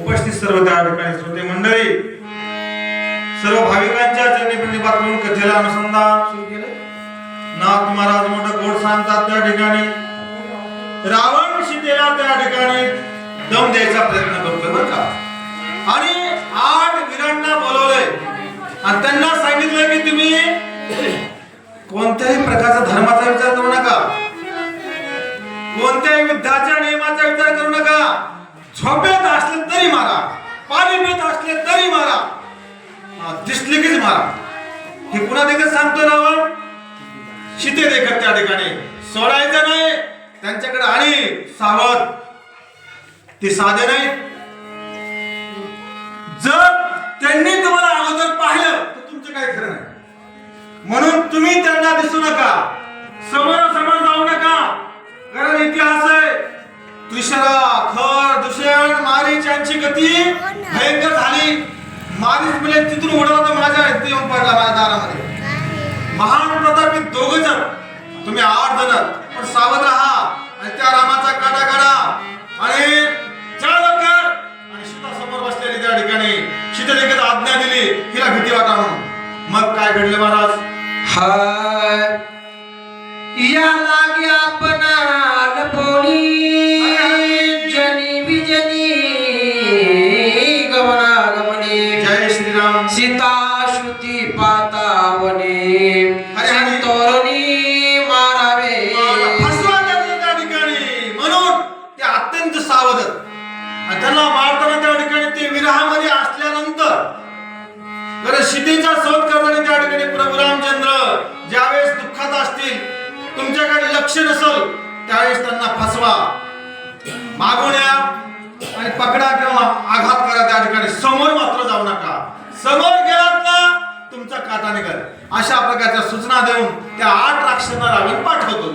उपस्थित सर्व त्या ठिकाणी श्रोते मंडळी सर्व भाविकांच्या चरणी प्रतिपात करून कथेला अनुसंधान नाथ महाराज मोठं गोड सांगतात त्या ठिकाणी. रावण सीतेला त्या ठिकाणी दम द्यायचा प्रयत्न करतोय बरं का? आणि आठ वीरांना बोलवलंय. आणि त्यांना सांगितलंय की तुम्ही कोणत्याही प्रकारचा धर्माचा विचार करू नका. कोणत्याही युद्धाच्या नियमाचा विचार करू नका. झोपेत असले तरी मारा. पाणी पित असले तरी मारा. दिसले कीच मारा. हे पुन्हा देखील सांगतो रावण शिते देखत त्या ठिकाणी. सोडायचं नाही त्यांच्याकडे आणि सावध. ते साधे नाही. जर त्यांनी तुम्हाला अगोदर पाहिलं तर तुमचं काय खरं नाही. म्हणून तुम्ही त्यांना दिसू नका. समोरासमोर जाऊ नका. कारण इतिहास आहे त्रिशरा खर दुष्यण मारीच यांची गती भयंकर झाली. मारीच म्हणजे तिथून उडवला माझ्या इथे येऊन पडला माझ्या दारामध्ये. महान प्रतापी दोघ जण. तुम्ही आठ जण. पण सावध राहा आणि त्या रामाचा काटा काढा. आणि चला लवकर. आणि सीता समोर बसलेली त्या ठिकाणी सीता देखील आज्ञा दिली. हिला भीती वाटा म्हणून. मग काय घडलं महाराज? हाय. या लागे तुमच्याकडे लक्ष नसल त्यावेळेस त्यांना फसवा. मागून या आणि पकडा किंवा आघात करा त्या ठिकाणी. समोर मात्र जाऊ नका. समोर गेलात ना तुमचा काटा निघाल अशा प्रकारच्या सूचना देऊन त्या आठ राक्षसांना रावण पाठवतो.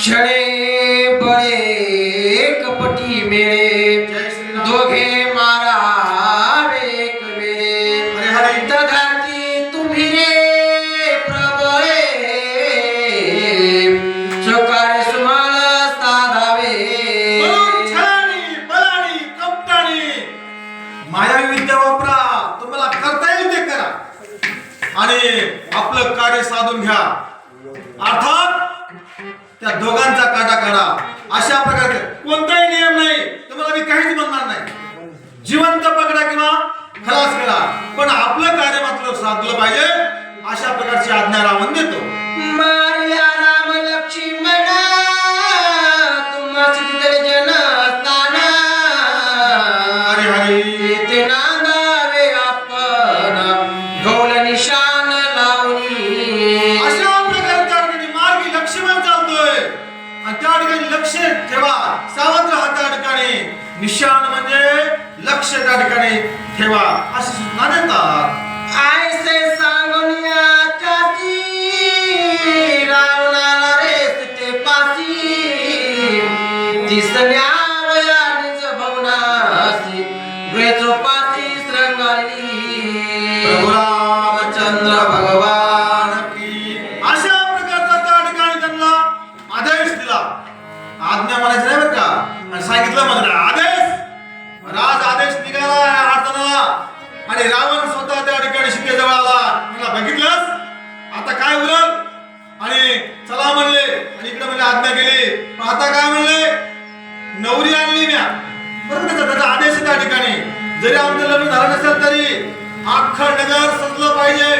छळे बळे कपटी मेळे साधलं पाहिजे. अशा प्रकारची आज्ञा रामचंद्र भगवान की. अशा प्रकारचा त्या ठिकाणी त्यांना आदेश दिला. आज्ञा म्हणायचं नाही बरं का? आणि सांगितलं म्हणजे आदेश! राज आदेश निघाला अडचणा आणि रावण स्वतः त्या ठिकाणी सीतेजवळ आला. मला बघितलंस? आता काय उरल? आणि चला म्हणले. आणि इकडे म्हणजे आज्ञा केली. पण आता काय म्हणले? नवरी आणली म्या. बरोबर त्याचा त्याचा आदेश त्या ठिकाणी. जरी आमचं लग्न झालं नसेल तरी अख्खं नगर सजलं पाहिजे.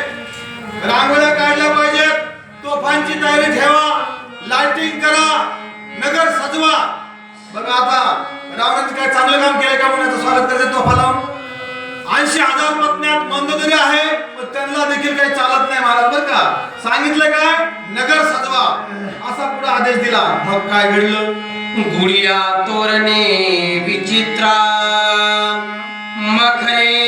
रांगोळ्या काढल्या पाहिजेत तोफांची तयारी ठेवा. लाइटिंग करा. नगर सजवा. बघा आता रावणाने काय चांगलं काम केलं का म्हणून स्वागत करायचं तोफा लावून ऐंशी हजार पत्न्यात मंदोदरी आहे पण त्यांना देखील काही चालत नाही महाराज बरं का? सांगितलं काय? नगर सजवा. असा पुढे आदेश दिला. मग काय घडलं? गुडिया तोरणे विचित्रा मखरे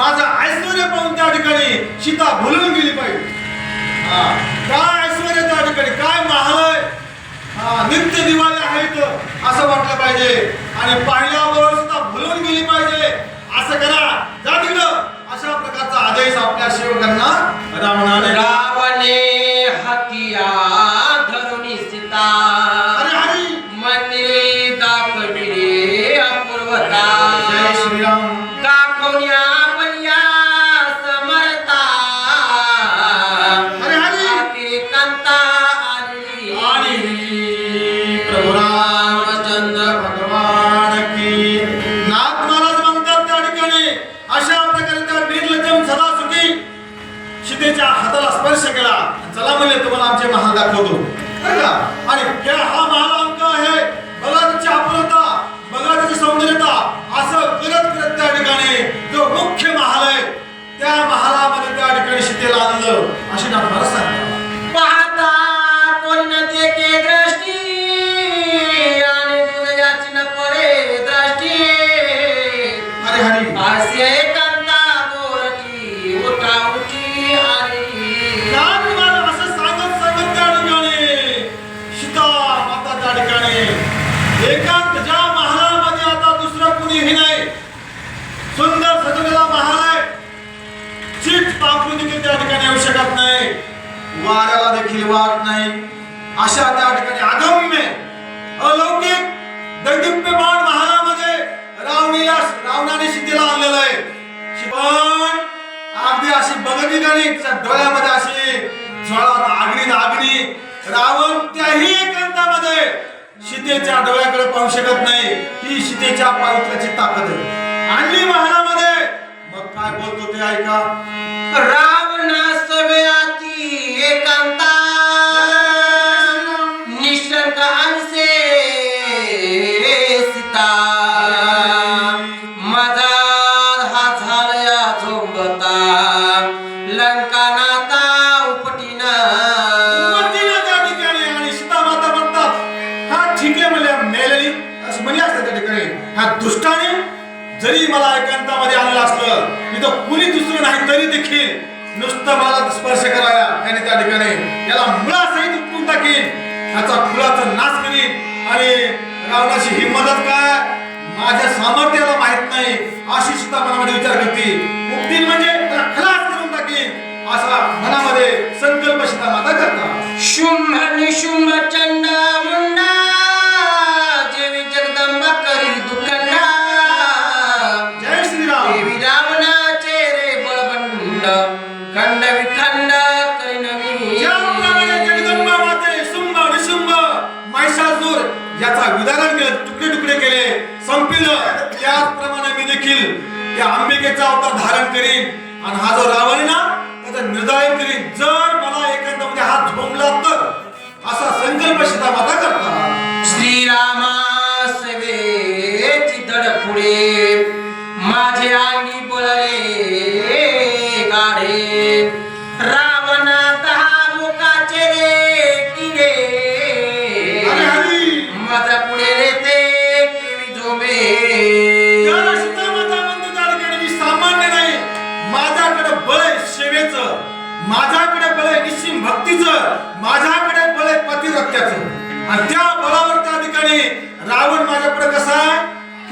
माझा ऐश्वर्य पाहून त्या ठिकाणी सीता भुलून गेली पाहिजे हा काय ऐश्वर्य त्या ठिकाणी काय महाल आहे हा नित्य दिवाळी आहे असं वाटलं पाहिजे. आणि पाहिल्यावर सुद्धा भुलून गेली पाहिजे. असं करा. जा तिकडं. अशा प्रकारचा आदेश आपल्या सेवकांना रावणाने राम केला. चला म्हणजे तुम्हाला आमचे महाल दाखवतो. आणि हा महाल अंक आहे. बघा त्याची अपूर्णता बघा त्याची सौंदर्यता असं करत करत त्या ठिकाणी जो मुख्य महाल आहे त्या महालामध्ये त्या ठिकाणी सीतेला आणलं अशी नाथ सांग वाऱ्याला देखील वाट नाही. अशा त्या ठिकाणी अगम्य अलौकिक दैदिप्यमान महालामध्ये रावणीला रावणाने सीतेला आणलेलं आहे. शिवण अगदी अशी बघत ठिकाणी तिच्या डोळ्यामध्ये अशी ज्वाळा आगणी आगणी रावण त्याही एकांतामध्ये सीतेच्या डोळ्याकडे पाहू शकत नाही. ही सीतेच्या पावित्र्याची ताकद आहे. आणली महालामध्ये मग काय बोलतो ते ऐका. रावणा इथं कुणी दुसरं नाही तरी देखील नुसतं मला स्पर्श कराया याने त्या ठिकाणी याला मुळासहित उपटून टाकीन ह्याचा फुलाचा नाश करीन आणि रावणाची ही मदत काय? माझ्या सामर्थ्याला माहीत नाही अशी सुद्धा मनामध्ये विचार करते. उपटीन म्हणजे त्याला खलास करून टाकीन असा मनामध्ये संकल्प सीता माता करतात शुंभ निशुंभ चंडा मुंडा निर्धारण करीन. आणि हा जो रावण आहे ना त्याचं निर्धारण करीन. जर मला एखाद्यामध्ये हात झोंबला तर असा संकल्प सीता माता करता. श्रीराम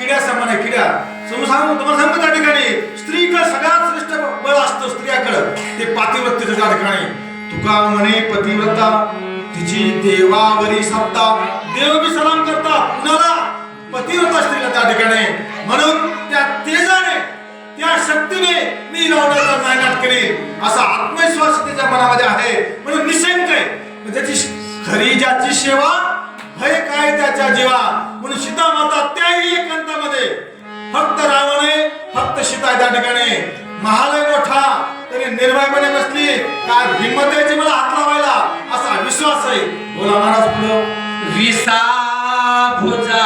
किड्या समान आहे किड्या समजून सांगू तुम्हाला सांगतो त्या ठिकाणी? स्त्रीकडे सगळ्यात श्रेष्ठ बळ असतं स्त्रियाकडं. ते पातिव्रत्याचं त्या ठिकाणी. तुका म्हणे पतिव्रता. तिची देवावरी सत्ता. देव बी सलाम करतात. कुणाला? पतिव्रता स्त्रीला त्या ठिकाणी. म्हणून त्या तेजाने त्या शक्तीने मी रावणाचा नायनाट करेल असा आत्मविश्वास त्याच्या मनामध्ये आहे. म्हणून निशंक आहे. त्याची खरी ज्याची सेवा भय काय त्याच्या जीवा? म्हणून सीता माता त्याही एकांत फक्त रावण आहे फक्त सीता त्या ठिकाणी. महालय मोठा तरी निर्भयपणे बसली. काय हिंमत यायची मला हात लावायला? असा विश्वास आहे बोला महाराज पुढं. विसा भुजा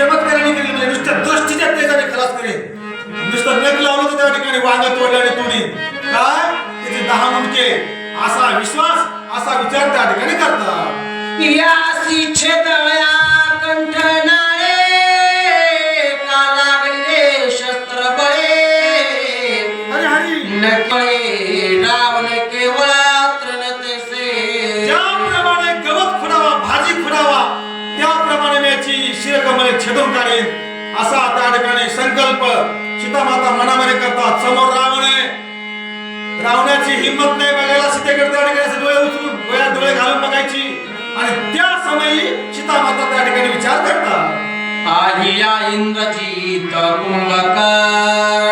चमत्काराने करेल म्हणजे नुसत्या दृष्टीच्या तेजाने खलास करेल नुसतं नख लावलं तर त्या ठिकाणी वांग तोडलं आणि तोडी. काय? त्याचे दहा मुंडके. असा विश्वास असा विचार त्या ठिकाणी करतात. या कंठना करेन. असा त्या ठिकाणी संकल्प सीतामाता मनामध्ये करतात. समोर रावण. आहे रावणाची हिंमत नाही बघायला सीतेकडे त्या ठिकाणी डोळे उचलून डोळ्यात डोळे घालून बघायची. आणि त्या समयी सीतामाता त्या ठिकाणी विचार करतात. आधी आलिया इंद्रजीत कुंभकर्ण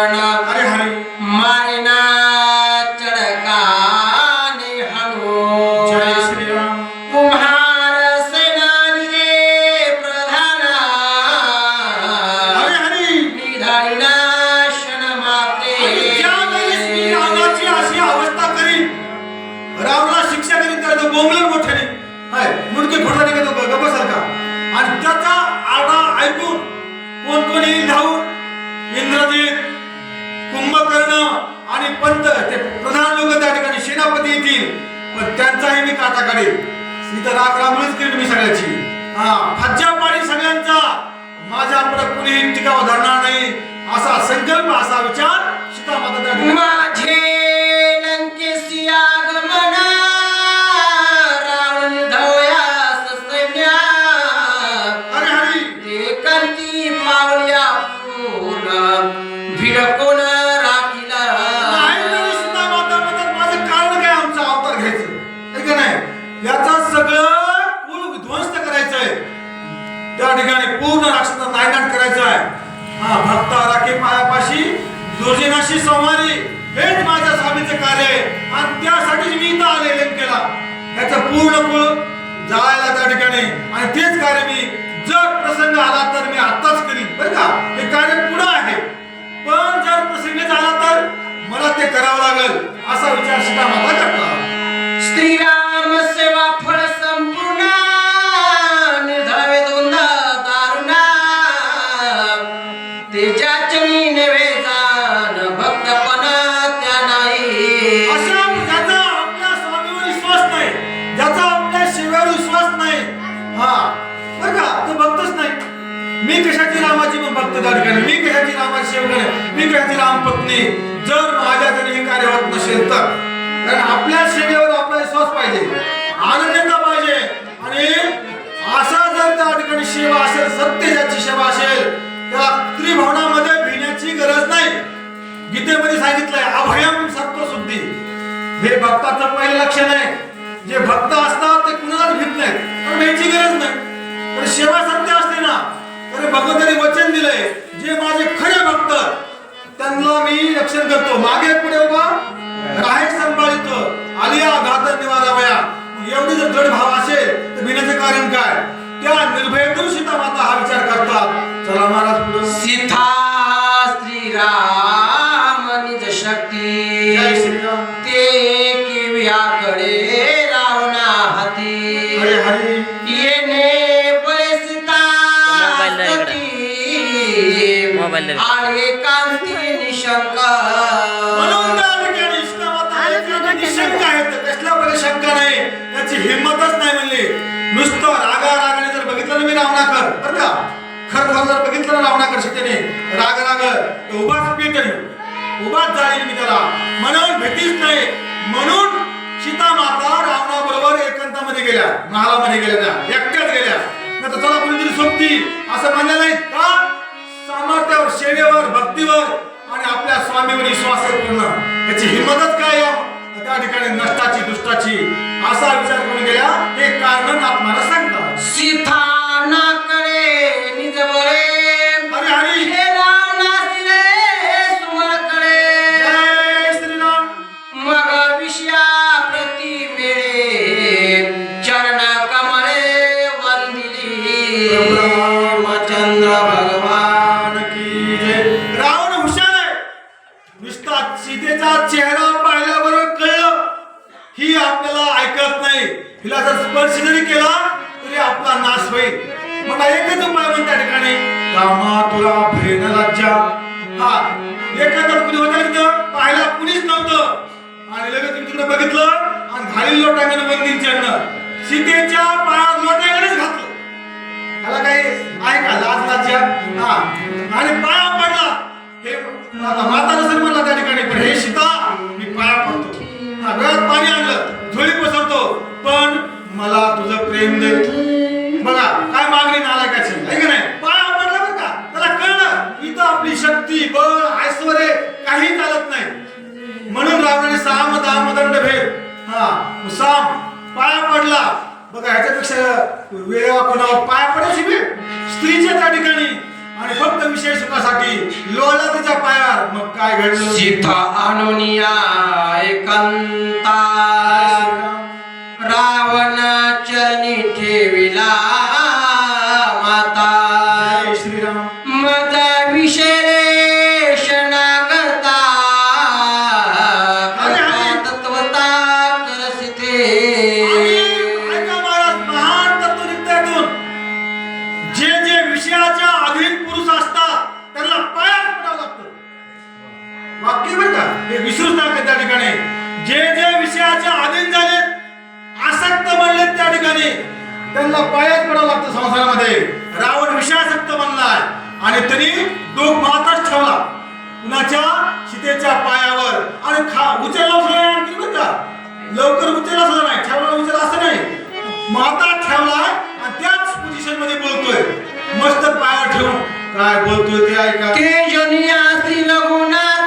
येतील? पण त्यांचाही मी काटा काढेल. इथं राख रांगोळीच करीन मी सगळ्याची. हा फज्जा पाणी सगळ्यांचा. माझ्या पुढे कुणीही टिकाव धरणार नाही. असा संकल्प असा विचार सीता माता अशी दुर्जनाशी संवारी हेच माझ्या स्वामीचं कार्य आहे. आणि त्यासाठीच मी इथं आले केला याचं पूर्ण कुळ जाळायला त्या ठिकाणी. आणि तेच कार्य मी जर प्रसंग आला तर मी आताच करीन. बरं का? हे कार्य पुढं आहे. पण जर प्रसंग झाला तर मला ते करावं लागेल. असा विचार सीता माता करतात श्रीराम मी कशाची रामाची पण भक्त त्या ठिकाणी मी कशाची रामाची सेवा आहे मी कशाची राम पत्नी जर माझ्याकडे हे कार्य होत नसेल तर. कारण आपल्या सेवेवर आपला विश्वास पाहिजे. आनंदता पाहिजे. आणि असा जर त्या ठिकाणी सेवा असेल सत्य ज्याची सेवा असेल त्याला त्रिभवनामध्ये भिण्याची गरज नाही. गीतेमध्ये सांगितलंय अभयम सत्व शुद्धी हे भक्ताचं पहिलं लक्षण आहे. जे भक्त असतात ते कुणालाच भीत नाहीत. पण भ्यायची गरज नाही. पण सेवा सत्य असते ना. तर भगवंताने वचन दिलंय. जे माझे खरे भक्त त्यांना मी रक्षण करतो. मागे पुढे उभा राहे संभाळितो. आलिया घात निवारावया एवढी जर दृढ भाव असेल तर भिण्याचं कारण काय? त्या निर्भयतून सीता माता रावणाकर बरं का? खर खर जर बघितलं रावणाकर शिकतेने राग राग तर उभाच पेटली उभाच जाईल मी त्याला. म्हणून भीतीच नाही. म्हणून सीता माता रावणाबरोबर एकांतामध्ये गेल्या महालामध्ये गेल्या त्या एकट्याच गेल्या. नाही तर चला कुणीतरी सोबती असं म्हणलं नाही का? सामर्थ्यावर सेवेवर भक्तीवर आणि आपल्या स्वामीवर विश्वास आहे पूर्ण. याची हिंमतच काय या त्या ठिकाणी नष्टाची दुष्टाची असा विचार करून गेल्या. हे कारण आत्माला सांगतात. सीता ही आपल्याला ऐकत नाही. हिला जर स्पर्श जरी केला तरी आपला नाश होईल. मला एकच उपाय म्हणून त्या ठिकाणी कामा तुला भेद राज्या. हा एखादा कुणी होता तिथं? पाहायला कुणीच नव्हतं. आणि लगेच तुम्ही तिकडे बघितलं आणि घालील लोटांगण बंदीन सीतेच्या पायात लोटांगणच घातलं. त्याला काही आहे का लाज लाज्या हा आणि पाया पडला. हे आता म्हातारा सर म्हणला त्या ठिकाणी पण हे सीता मी पाया पडतो. हा डोळ्यात पाणी पण मला तुझं प्रेम दे. बघा काय मागणी नालायकाची? आहे का नाही? पाया पडला बरं का? त्याला कळलं इथं आपली शक्ती बळ ऐश्वर काही चालत नाही. म्हणून रावणाने साम दाम दंड भेद. हा साम पाया पडला. बघा ह्याच्यापेक्षा वेळेवा कोणावर पाया पडायची भेट स्त्रीच्या त्या ठिकाणी आणि फक्त विषय सुखासाठी लोळला तिच्या पायावर. मग काय घडलं? सीता अनुनिया एकांता. हे विसरूच नका त्या ठिकाणी. जे जे विषयाच्या अधीन झालेत आसक्त बनलेत त्या ठिकाणी. त्यांना पायात पडावं लागतं संसारामध्ये. रावण विषयासक्त बनलाय आणि तरी तो माताच ठेवला. कुणाच्या? सीतेच्या पायावर. आणि खा उचलला सुद्धा आणखी बरं का? लवकर उचलला सुद्धा नाही. ठेवला उचलला असं नाही. माता ठेवलाय आणि त्याच पोझिशनमध्ये बोलतोय. मस्त पायावर ठेवून. काय बोलतोय ते ऐका. ते जनिया श्री लघुना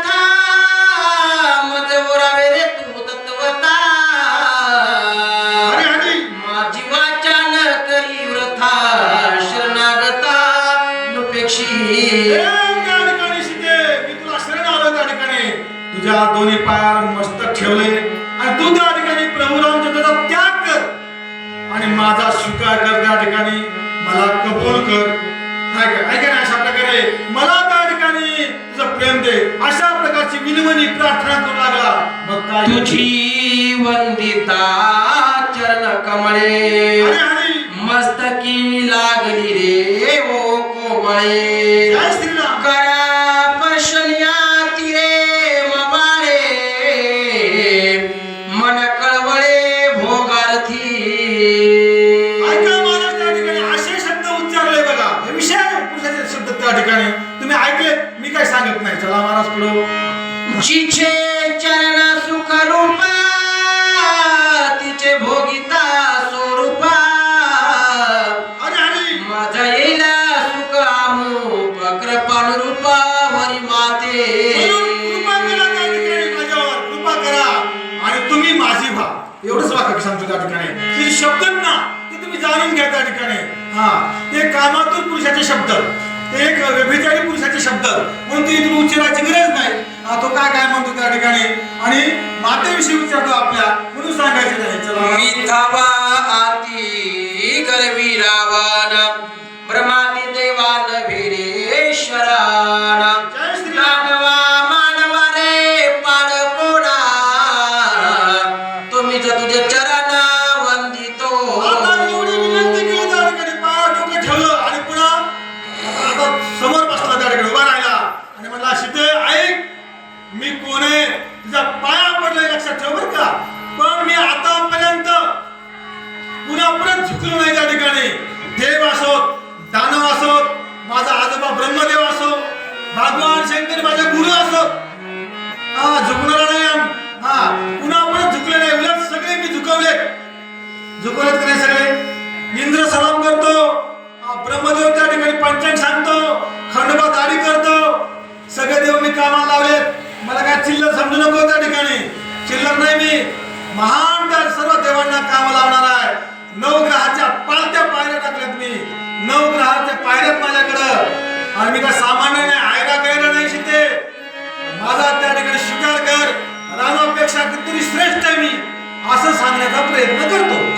तुझ्या दोन्ही पायावर मस्तक ठेवले. आणि तू त्या ठिकाणी प्रभू रामचंद्राचा त्याग कर. आणि माझा स्वीकार कर त्या ठिकाणी. मला कबूल कर. अशा प्रकारे मला त्या ठिकाणी तुझं प्रेम दे. अशा प्रकारची विनवणी प्रार्थना करू लागला. मग काय? तुझी वंदिता चरण कमळे. मस्तकी लागली रे ओ कोमळे. श्रीराम. ठिकाणी तुम्ही ऐकले मी काय सांगत नाही. चला महाराज पुढं. जिचे चरण सुख रूप तिचे भोगिता स्वरूपा अरे हरी माझा येईल सुख आमूप वरी माते. कृपा करा आणि तुम्ही माझी व्हा. एवढंच वाक्य सांगतो त्या ठिकाणी. शब्द ना ते तुम्ही जाणून घ्या त्या ठिकाणी. हा. ते कामातून पुरुषाचे शब्द. एक व्यभिचारी पुरुषाचे शब्द. म्हणून ती इथून उच्चाराची गरज नाही. तो काय काय म्हणतो त्या ठिकाणी? आणि मातेविषयी विचारतो आपल्या. म्हणून सांगायचं नाही चला. मिथावा आती गर्वी रावण चिल्लर समजू नको त्या ठिकाणी. चिल्लर नाही मी. महान त्या सर्व देवांना काम लावणार आहे. नवग्रहाच्या पालत्या पायऱ्या टाकल्यात मी. नवग्रहाच्या पायऱ्यात माझ्याकडं. आणि मी काय सामान्य नाही आयरा गैरा नाही शिते माझा त्या ठिकाणी शिकार कर. रामापेक्षा कितीतरी श्रेष्ठ आहे मी. असं सांगण्याचा प्रयत्न करतो.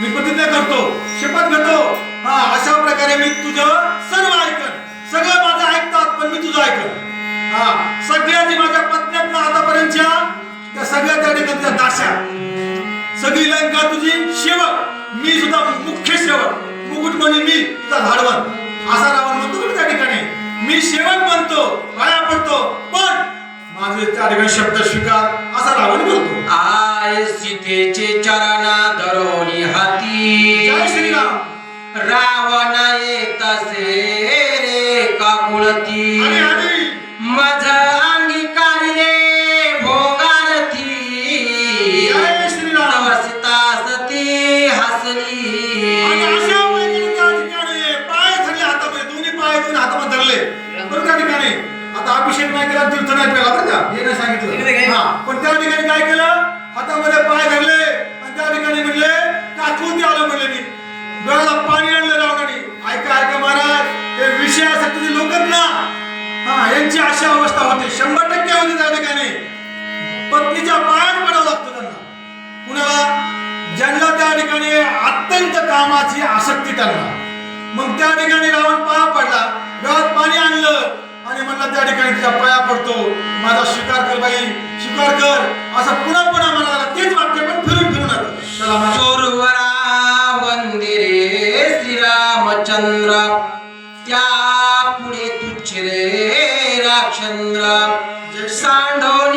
मी प्रतिज्ञा करतो शपथ घेतो. हा अशा प्रकारे मी तुझं सर्व ऐकन. सगळं माझं ऐकतात पण मी तुझं ऐकन. हा सगळ्याची माझ्या पत्न्यातनं आतापर्यंतच्या त्या सगळ्या त्या ठिकाणच्या दाशा. सगळी लंका तुझी शेवक. मी सुद्धा मुख्य सेवक मुकुट म्हणून मी तुझा धाडवण असा रावण म्हणतो त्या ठिकाणी मी शेवक बनतो पाया पडतो पण माझे ठिकाणी शब्द स्वीकार. असा रावण बोलतो. आय सीतेचे चरण धरोनी हाती. जय श्रीराम. रावण येत असे रे काकुळती. त्या ठिकाणी अत्यंत कामाची आसक्ती त्यांना मग त्या ठिकाणी रावण पाया पडला. गावात पाणी आणलं आणि म्हणला त्या ठिकाणी तिचा पाया पडतो. माझा स्वीकार कर बाई स्वीकार कर. असं पुन्हा पुन्हा म्हणाला तेच वाक्य पण फिरून फिरून आलं. चला महाराज. चोरवरा वंदिरे श्रीरामचंद्र. त्या पुढे तुच्छ रे राक्षंद्र. सांडोनी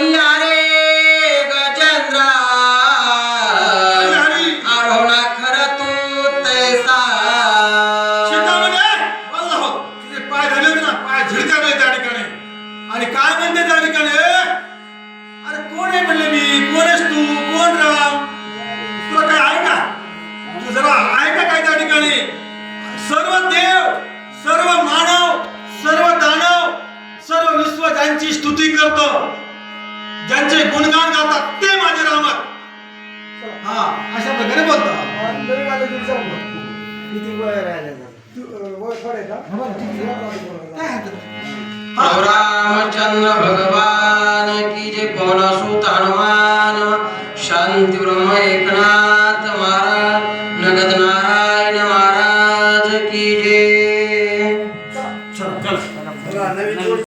स्तुती करतो. ज्यांचे गुणगान गातात ते माझे रामत. हा अशा प्रकारे बोलतात हा. रामचंद्र भगवान की जे सुत हनुमान शांती ब्रह्म एक